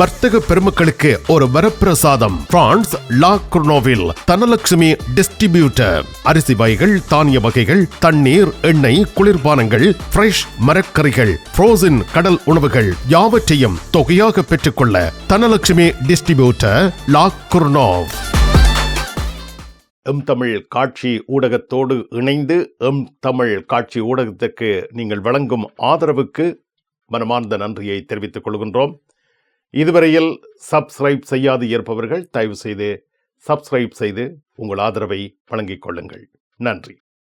வர்த்தக பெருமக்களுக்கு ஒரு வரப்பிரசாதம். பிரான்ஸ் லா குர்னோவில் தனலட்சுமி டிஸ்ட்ரிபியூட்டர். அரிசி வகைகள் தானிய வகைகள் தண்ணீர் எண்ணெய் குளிர்பானங்கள் ஃப்ரெஷ் மரக்கறிகள் ஃப்ரோசன் கடல் உணவுகள் யாவற்றையும் தொகையாக பெற்றுக்கொள்ள Dhanalakshmi distributor La Courneuve. M Tamil காட்சி ஊடகத்தோடு இணைந்து எம் தமிழ் காட்சி ஊடகத்துக்கு நீங்கள் வழங்கும் ஆதரவுக்கு மனமார்ந்த நன்றியை தெரிவித்துக் கொள்கின்றோம். இதுவரையில் சப்ஸ்கிரைப் செய்யாது இருப்பவர்கள் தயவு செய்து சப்ஸ்கிரைப் செய்து உங்கள் ஆதரவை வழங்கிக் கொள்ளுங்கள். நன்றி.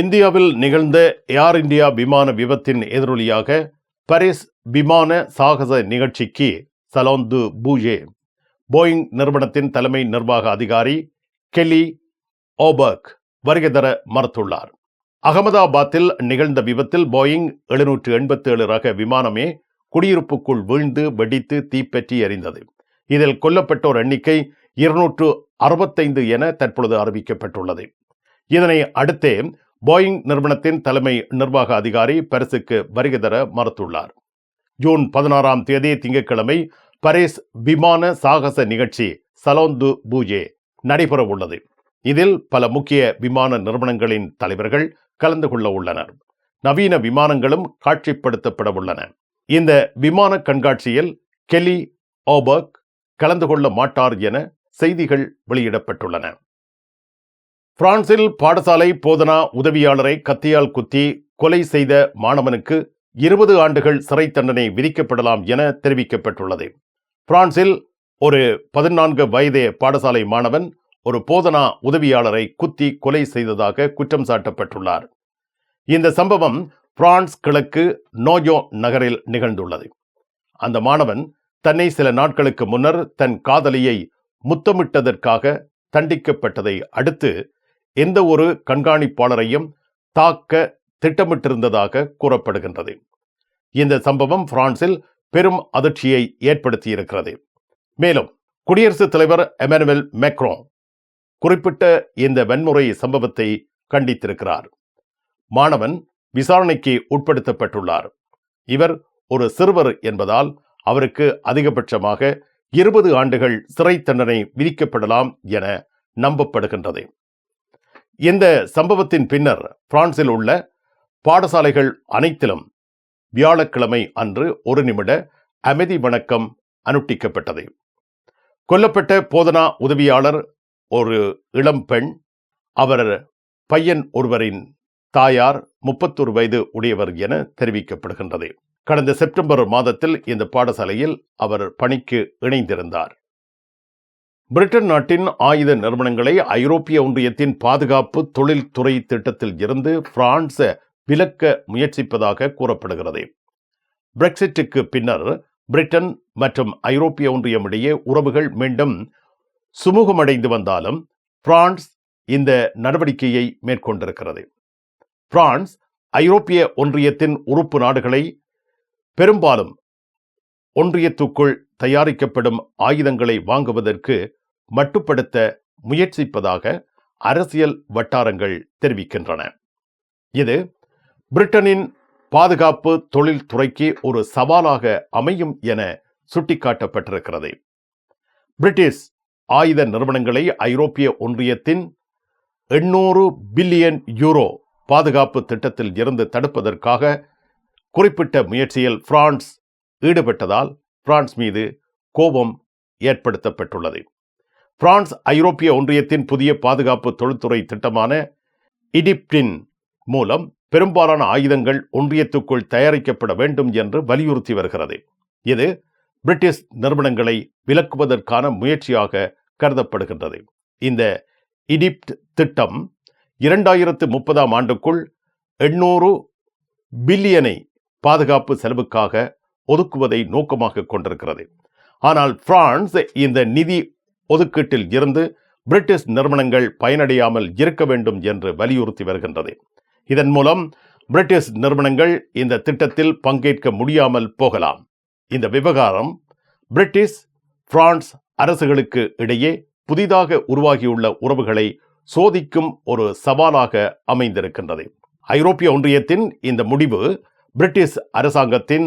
இந்தியாவில் நிகழ்ந்த ஏர் இந்தியா விமான விபத்தின் எதிரொலியாக பரிஸ் விமான சாகச நிகழ்ச்சிக்கு சலோந்து பூஜே போயிங் நிறுவனத்தின் தலைமை நிர்வாக அதிகாரி கெலி ஓபர்க் வருகை தர மறுத்துள்ளார். அகமதாபாத்தில் நிகழ்ந்த விபத்தில் போயிங் எழுநூற்று எண்பத்தி ஏழு ரக விமானமே குடியிருப்புக்குள் வீழ்ந்து வெடித்து தீப்பற்றி எறிந்தது. இதில் கொல்லப்பட்டோர் எண்ணிக்கை இருநூற்று அறுபத்தைந்து என தற்பொழுது அறிவிக்கப்பட்டுள்ளது. இதனை அடுத்தே போயிங் நிறுவனத்தின் தலைமை நிர்வாக அதிகாரி பரிசுக்கு வருகை தர மறுத்துள்ளார். ஜூன் பதினாறாம் தேதி திங்கட்கிழமை பரிஸ் விமான சாகச நிகழ்ச்சி சலோந்து பூஜே நடைபெற உள்ளது. இதில் பல முக்கிய விமான நிறுவனங்களின் தலைவர்கள் கலந்து கொள்ள உள்ளனர். நவீன விமானங்களும் காட்சிப்படுத்தப்பட உள்ளன. இந்த விமான கண்காட்சியில் கெலி ஓபர்க் கலந்து கொள்ள மாட்டார் என செய்திகள் வெளியிடப்பட்டுள்ளன. பிரான்சில் பாடசாலை போதனா உதவியாளரை கத்தியால் குத்தி கொலை செய்த மாணவனுக்கு இருபது ஆண்டுகள் சிறை தண்டனை விதிக்கப்படலாம் என தெரிவிக்கப்பட்டுள்ளது. பிரான்சில் ஒரு பதினான்கு வயதே பாடசாலை மாணவன் ஒரு போதனா உதவியாளரை குத்தி கொலை செய்ததாக குற்றம் சாட்டப்பட்டுள்ளார். இந்த சம்பவம் பிரான்ஸ் கிழக்கு நோயோ நகரில் நிகழ்ந்துள்ளது. அந்த மாணவன் தன்னை சில நாட்களுக்கு முன்னர் தன் காதலியை முத்தமிட்டதற்காக தண்டிக்கப்பட்டதை அடுத்து எந்த ஒரு கண்காணிப்பாளரையும் தாக்க திட்டமிட்டிருந்ததாக கூறப்படுகின்றது. இந்த சம்பவம் பிரான்சில் பெரும் அதிர்ச்சியை ஏற்படுத்தியிருக்கிறது. மேலும் குடியரசுத் தலைவர் எமானுவேல் மேக்ரோ குறிப்பிட்ட இந்த வன்முறை சம்பவத்தை கண்டித்திருக்கிறார். மாணவன் விசாரணைக்கு உட்படுத்தப்பட்டுள்ளார். இவர் ஒரு சிறுவர் என்பதால் அவருக்கு அதிகபட்சமாக இருபது ஆண்டுகள் சிறை தண்டனை விதிக்கப்படலாம் என நம்பப்படுகின்றது. இந்த சம்பவத்தின் பின்னர் பிரான்சில் உள்ள பாடசாலைகள் அனைத்திலும் வியாழக்கிழமை அன்று ஒரு நிமிட அமைதி வணக்கம் அனுஷ்டிக்கப்பட்டது கொல்லப்பட்ட போதனா உதவியாளர் ஒரு இளம் பெண் அவர் பையன் ஒருவரின் தாயார் முப்பத்தொரு வயது உடையவர் என தெரிவிக்கப்படுகின்றது. கடந்த செப்டம்பர் மாதத்தில் இந்த பாடசாலையில் அவர் பணிக்கு இணைந்திருந்தார். பிரிட்டன் நாட்டின் ஆயுத நிறுவனங்களை ஐரோப்பிய ஒன்றியத்தின் பாதுகாப்பு தொழில்துறை திட்டத்தில் இருந்து பிரான்ஸ் விலக்க முயற்சிப்பதாக கூறப்படுகிறது. பிரெக்சிட்டுக்கு பின்னர் பிரிட்டன் மற்றும் ஐரோப்பிய ஒன்றியம் இடையே உறவுகள் மீண்டும் சுமூகமடைந்து வந்தாலும் பிரான்ஸ் இந்த நடவடிக்கையை மேற்கொண்டிருக்கிறது. பிரான்ஸ் ஐரோப்பிய ஒன்றியத்தின் உறுப்பு நாடுகளை பெரும்பாலும் ஒன்றியத்துக்குள் தயாரிக்கப்படும் ஆயுதங்களை வாங்குவதற்கு மட்டுப்படுத்த முயற்சிப்பதாக அரசியல் வட்டாரங்கள் தெரிவிக்கின்றன. இது பிரிட்டனின் பாதுகாப்பு தொழில்துறைக்கு ஒரு சவாலாக அமையும் என சுட்டிக்காட்டப்பட்டிருக்கிறது. பிரிட்டிஷ் ஆயுத நிறுவனங்களை ஐரோப்பிய ஒன்றியத்தின் எண்ணூறு பில்லியன் யூரோ பாதுகாப்பு திட்டத்தில் இருந்து தடுப்பதற்காக குறிப்பிட்ட முயற்சியில் பிரான்ஸ் ஈடுபட்டதால் பிரான்ஸ் மீது கோபம் ஏற்படுத்தப்பட்டுள்ளது பிரான்ஸ் ஐரோப்பிய ஒன்றியத்தின் புதிய பாதுகாப்பு தொழில்துறை திட்டமான இடிப்டின் மூலம் பெரும்பாலான ஆயுதங்கள் ஒன்றியத்துக்குள் தயாரிக்கப்பட வேண்டும் என்று வலியுறுத்தி வருகிறது. இது பிரிட்டிஷ் நிறுவனங்களை விலக்குவதற்கான முயற்சியாக கருதப்படுகின்றது. இந்த இடிப்ட் திட்டம் இரண்டாயிரத்து முப்பதாம் ஆண்டுக்குள் எண்ணூறு பில்லியனை பாதுகாப்பு செலவுக்காக ஒதுக்குவதை நோக்கமாக கொண்டிருக்கிறது. ஆனால் பிரான்ஸ் இந்த நிதி ஒதுக்கீட்டில் இருந்து பிரிட்டிஷ் நிறுவனங்கள் பயனடையாமல் இருக்க வேண்டும் என்று வலியுறுத்தி வருகின்றது. இதன் மூலம் பிரிட்டிஷ் நிறுவனங்கள் இந்த திட்டத்தில் பங்கேற்க முடியாமல் போகலாம். இந்த விவகாரம் பிரிட்டிஷ் பிரான்ஸ் அரசுகளுக்கு இடையே புதிதாக உருவாகியுள்ள உறவுகளை சோதிக்கும் ஒரு சவாலாக அமைந்திருக்கின்றது. ஐரோப்பிய ஒன்றியத்தின் இந்த முடிவு பிரிட்டிஷ் அரசாங்கத்தின்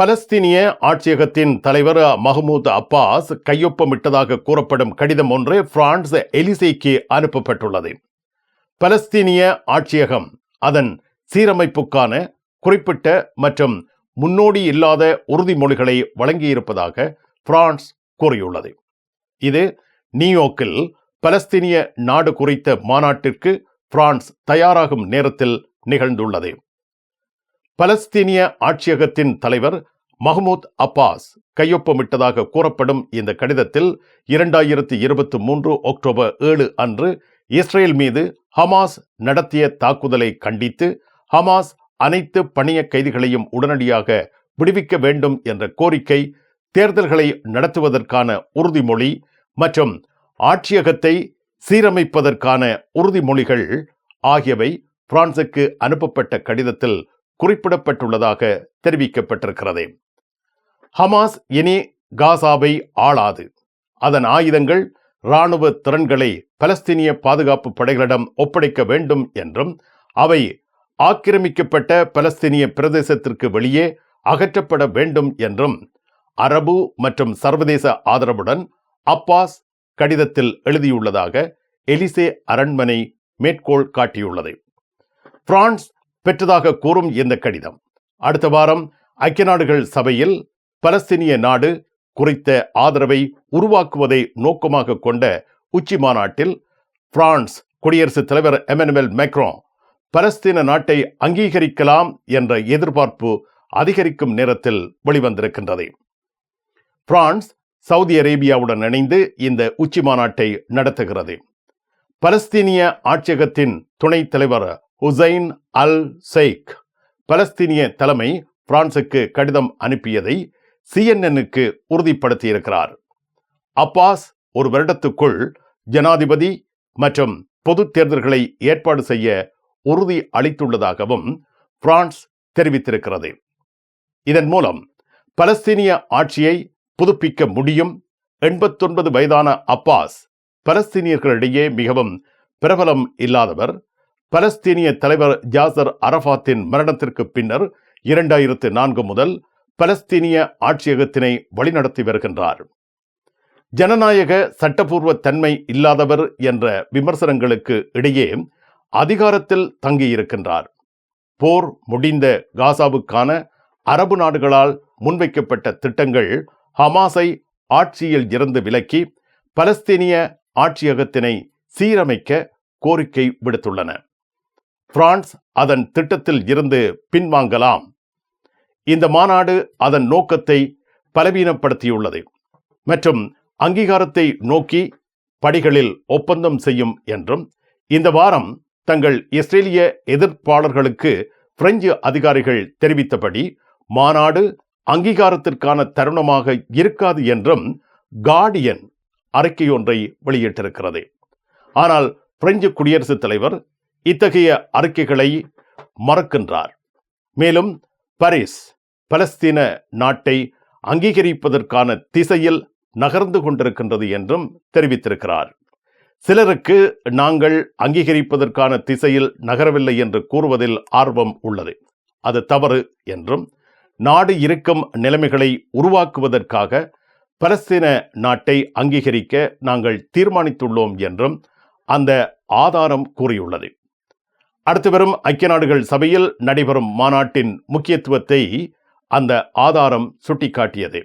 பலஸ்தீனிய ஆட்சியகத்தின் தலைவர் மஹமூத் அப்பாஸ் கையொப்பமிட்டதாக கூறப்படும் கடிதம் ஒன்று பிரான்ஸ் எலிசைக்கு அனுப்பப்பட்டுள்ளது. பலஸ்தீனிய ஆட்சியகம் அதன் சீரமைப்புக்கான குறிப்பிட்ட மற்றும் முன்னோடி இல்லாத உறுதிமொழிகளை வழங்கியிருப்பதாக பிரான்ஸ் கூறியுள்ளது. இது நியூயோர்க்கில் பலஸ்தீனிய நாடு குறித்த மாநாட்டிற்கு பிரான்ஸ் தயாராகும் நேரத்தில் நிகழ்ந்துள்ளது. பலஸ்தீனிய ஆட்சியகத்தின் தலைவர் மஹமூத் அப்பாஸ் கையொப்பமிட்டதாக கூறப்படும் இந்த கடிதத்தில் இரண்டாயிரத்தி இருபத்தி மூன்று அக்டோபர் ஏழு அன்று இஸ்ரேல் மீது ஹமாஸ் நடத்திய தாக்குதலை கண்டித்து ஹமாஸ் அனைத்து பணிய கைதிகளையும் உடனடியாக விடுவிக்க வேண்டும் என்ற கோரிக்கை தேர்தல்களை நடத்துவதற்கான உறுதிமொழி மற்றும் ஆட்சியகத்தை சீரமைப்பதற்கான உறுதிமொழிகள் ஆகியவை பிரான்சுக்கு அனுப்பப்பட்ட கடிதத்தில் குறிப்பிடப்பட்டுள்ளதாக தெரிவிக்கப்பட்டிருக்கிறது. ஹமாஸ் இனி காசாவை ஆளாது. அதன் ஆயுதங்கள் இராணுவ திறன்களை பலஸ்தீனிய பாதுகாப்பு படைகளிடம் ஒப்படைக்க வேண்டும் என்றும் அவை ஆக்கிரமிக்கப்பட்ட பலஸ்தீனிய பிரதேசத்திற்கு வெளியே அகற்றப்பட வேண்டும் என்றும் அரபு மற்றும் சர்வதேச ஆதரவுடன் அப்பாஸ் கடிதத்தில் எழுதியுள்ளதாக எலிசே அரண்மனை மேற்கோள் காட்டியுள்ளது. பிரான்ஸ் பெற்றதாக கூறும் இந்த கடிதம். அடுத்த வாரம் ஐக்கிய நாடுகள் சபையில் பலஸ்தீனிய நாடு குறித்த ஆதரவை உருவாக்குவதை நோக்கமாக கொண்ட உச்சி மாநாட்டில் பிரான்ஸ் குடியரசுத் தலைவர் எமனுவல் மேக்ரோ பலஸ்தீன நாட்டை அங்கீகரிக்கலாம் என்ற எதிர்பார்ப்பு அதிகரிக்கும் நேரத்தில் வெளிவந்திருக்கின்றது. பிரான்ஸ் சவுதி அரேபியாவுடன் இணைந்து இந்த உச்சி மாநாட்டை நடத்துகிறது. பலஸ்தீனிய ஆட்சியகத்தின் துணைத் தலைவர் ஹுசைன் அல் செய்க் பலஸ்தீனிய தலைமை பிரான்சுக்கு கடிதம் அனுப்பியதை சிஎன்என்னுக்கு உறுதிப்படுத்தியிருக்கிறார். அப்பாஸ் ஒரு வருடத்துக்குள் ஜனாதிபதி மற்றும் பொது தேர்தல்களை ஏற்பாடு செய்ய உறுதி அளித்துள்ளதாகவும் பிரான்ஸ் தெரிவித்திருக்கிறது. இதன் மூலம் பலஸ்தீனிய ஆட்சியை புதுப்பிக்க முடியும். எண்பத்தொன்பது வயதான அப்பாஸ் பலஸ்தீனியர்களிடையே மிகவும் பிரபலம் இல்லாதவர். பலஸ்தீனிய தலைவர் ஜாசர் அரபாத்தின் மரணத்திற்கு பின்னர் இரண்டாயிரத்து நான்கு முதல் பலஸ்தீனிய ஆட்சியகத்தினை வழிநடத்தி வருகின்றார். ஜனநாயக சட்டபூர்வ தன்மை இல்லாதவர் என்ற விமர்சனங்களுக்கு இடையே அதிகாரத்தில் தங்கியிருக்கின்றார். போர் முடிந்த காசாவுக்கான அரபு நாடுகளால் முன்வைக்கப்பட்ட திட்டங்கள் ஹமாஸை ஆட்சியில் இருந்து விலக்கி பலஸ்தீனிய ஆட்சியகத்தினை சீரமைக்க கோரிக்கை விடுத்துள்ளன. பிரான்ஸ் அதன் திட்டத்தில் இருந்து பின்வாங்கலாம். இந்த மாநாடு அதன் நோக்கத்தை பலவீனப்படுத்தியுள்ளது மற்றும் அங்கீகாரத்தை நோக்கி படிகளில் ஒப்பந்தம் செய்யும் என்றும் இந்த வாரம் தங்கள் இஸ்ரேலிய எதிர்ப்பாளர்களுக்கு பிரெஞ்சு அதிகாரிகள் தெரிவித்தபடி மாநாடு அங்கீகாரத்திற்கான தருணமாக இருக்காது என்றும் கார்டியன் அறிக்கையொன்றை வெளியிட்டிருக்கிறது. ஆனால் பிரெஞ்சு குடியரசுத் தலைவர் இத்தகைய அறிக்கைகளை மறக்கின்றார். மேலும் பாரிஸ் பலஸ்தீன நாட்டை அங்கீகரிப்பதற்கான திசையில் நகர்ந்து கொண்டிருக்கின்றது என்றும் தெரிவித்திருக்கிறார். சிலருக்கு நாங்கள் அங்கீகரிப்பதற்கான திசையில் நகரவில்லை என்று கூறுவதில் ஆர்வம் உள்ளது. அது தவறு என்றும் நாடு இருக்கும் நிலைமைகளை உருவாக்குவதற்காக பலஸ்தீன நாட்டை அங்கீகரிக்க நாங்கள் தீர்மானித்துள்ளோம் என்றும் அந்த ஆதாரம் கூறியுள்ளது. அடுத்து வரும் ஐக்கிய நாடுகள் சபையில் நடைபெறும் மாநாட்டின் முக்கியத்துவத்தை அந்த ஆதாரம் சுட்டிக்காட்டியது.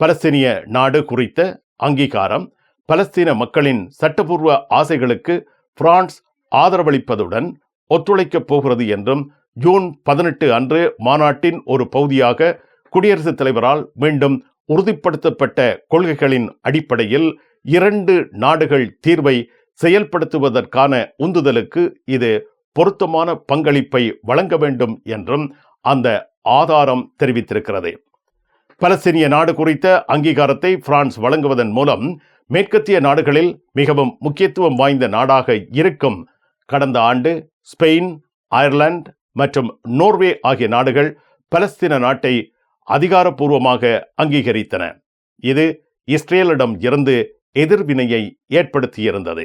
பலஸ்தீனிய நாடு குறித்த அங்கீகாரம் பலஸ்தீன மக்களின் சட்டபூர்வ ஆசைகளுக்கு பிரான்ஸ் ஆதரவளிப்பதுடன் ஒத்துழைக்கப் போகிறது என்றும் ஜூன் பதினெட்டு அன்று மாநாட்டின் ஒரு பகுதியாக குடியரசுத் தலைவரால் மீண்டும் உறுதிப்படுத்தப்பட்ட கொள்கைகளின் அடிப்படையில் இரண்டு நாடுகள் தீர்வை செயல்படுத்துவதற்கான உந்துதலுக்கு இது பொருத்தமான பங்களிப்பை வழங்க வேண்டும் என்றும் அந்த ஆதாரம் தெரிவித்திருக்கிறது. பலஸ்தீனிய நாடு குறித்த அங்கீகாரத்தை பிரான்ஸ் வழங்குவதன் மூலம் மேற்கத்திய நாடுகளில் மிகவும் முக்கியத்துவம் வாய்ந்த நாடாக இருக்கும். கடந்த ஆண்டு ஸ்பெயின் அயர்லாந்து மற்றும் நோர்வே ஆகிய நாடுகள் பலஸ்தீன நாட்டை அதிகாரப்பூர்வமாக அங்கீகரித்தன. இது இஸ்ரேலிடம் இருந்து எதிர்வினையை ஏற்படுத்தியிருந்தது.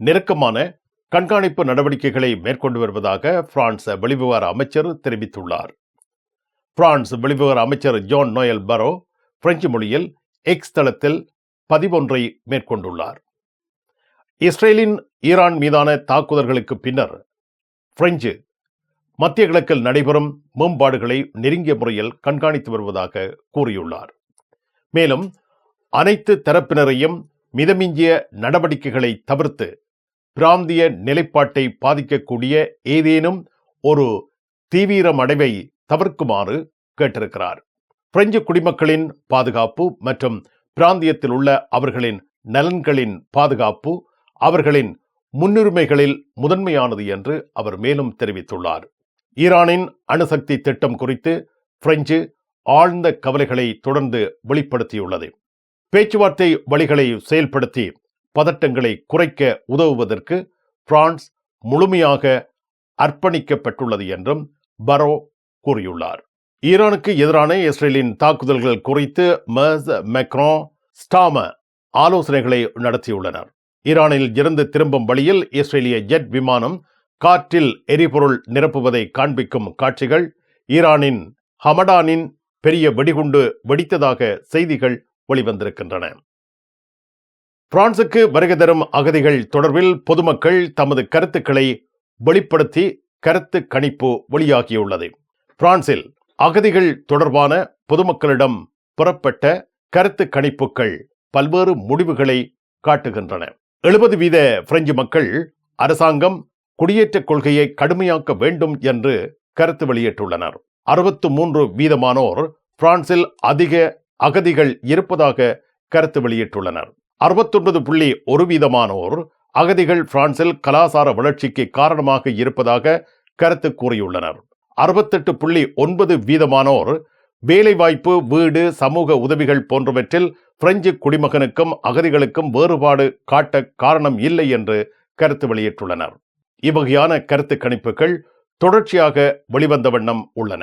நெருக்கமான கண்காணிப்பு நடவடிக்கைகளை மேற்கொண்டு வருவதாக பிரான்ஸ் வெளிவிவகார அமைச்சர் தெரிவித்துள்ளார். பிரான்ஸ் வெளிவிவகார அமைச்சர் ஜான் நோயல் பரோ பிரெஞ்சு மொழியில் எக்ஸ் தளத்தில் பதிவொன்றை மேற்கொண்டுள்ளார். இஸ்ரேலின் ஈரான் மீதான தாக்குதல்களுக்கு பின்னர் பிரெஞ்சு மத்திய கிழக்கில் நடைபெறும் மேம்பாடுகளை நெருங்கிய முறையில் கண்காணித்து வருவதாக கூறியுள்ளார். மேலும் அனைத்து தரப்பினரையும் மிதமிஞ்சிய நடவடிக்கைகளை தவிர்த்து பிராந்திய நிலைப்பாட்டை பாதிக்கக்கூடிய ஏதேனும் ஒரு தீவிரமடைவை தவிர்க்குமாறு கேட்டிருக்கிறார். பிரெஞ்சு குடிமக்களின் பாதுகாப்பு மற்றும் பிராந்தியத்தில் உள்ள அவர்களின் நலன்களின் பாதுகாப்பு அவர்களின் முன்னுரிமைகளில் முதன்மையானது என்று அவர் மேலும் தெரிவித்துள்ளார். ஈரானின் அணுசக்தி திட்டம் குறித்து பிரெஞ்சு ஆழ்ந்த கவலைகளை தொடர்ந்து வெளிப்படுத்தியுள்ளது. பேச்சுவார்த்தை வழிகளை செயல்படுத்தி பதட்டங்களை குறைக்க உதவுவதற்கு பிரான்ஸ் முழுமையாக அர்ப்பணிக்கப்பட்டுள்ளது என்றும் பரோ கூறியுள்ளார். ஈரானுக்கு எதிரான இஸ்ரேலின் தாக்குதல்கள் குறித்து மஸ் மெக்ரோ ஸ்டாம ஆலோசனைகளை நடத்தியுள்ளனர். ஈரானில் இருந்து திரும்பும் வழியில் இஸ்ரேலிய ஜெட் விமானம் காற்றில் எரிபொருள் நிரப்புவதை காண்பிக்கும் காட்சிகள் ஈரானின் ஹமடானின் பெரிய வெடிகுண்டு வெடித்ததாக செய்திகள் வெளிவந்திருக்கின்றன. பிரான்சுக்கு வருகை தரும் அகதிகள் தொடர்பில் பொதுமக்கள் தமது கருத்துக்களை வெளிப்படுத்தி கருத்து கணிப்பு வெளியாகியுள்ளது. பிரான்சில் அகதிகள் தொடர்பான பொதுமக்களிடம் புறப்பட்ட கருத்து கணிப்புகள் பல்வேறு முடிவுகளை காட்டுகின்றன. எழுபது வீத பிரெஞ்சு மக்கள் அரசாங்கம் குடியேற்றக் கொள்கையை கடுமையாக்க வேண்டும் என்று கருத்து வெளியிட்டுள்ளனர். அறுபத்து மூன்று வீதமானோர் பிரான்சில் அதிக அகதிகள் இருப்பதாக கருத்து வெளியிட்டுள்ளனர். அறுபத்தொன்பது புள்ளி ஒரு வீதமானோர் அகதிகள் பிரான்சில் கலாசார வளர்ச்சிக்கு காரணமாக இருப்பதாக கருத்து கூறியுள்ளனர். அறுபத்தெட்டு புள்ளி ஒன்பது வீதமானோர் வேலைவாய்ப்பு வீடு சமூக உதவிகள் போன்றவற்றில் பிரெஞ்சு குடிமகனுக்கும் அகதிகளுக்கும் வேறுபாடு காட்ட காரணம் இல்லை என்று கருத்து வெளியிட்டுள்ளனர். இவ்வகையான கருத்து கணிப்புகள் தொடர்ச்சியாக வெளிவந்த வண்ணம் உள்ளன.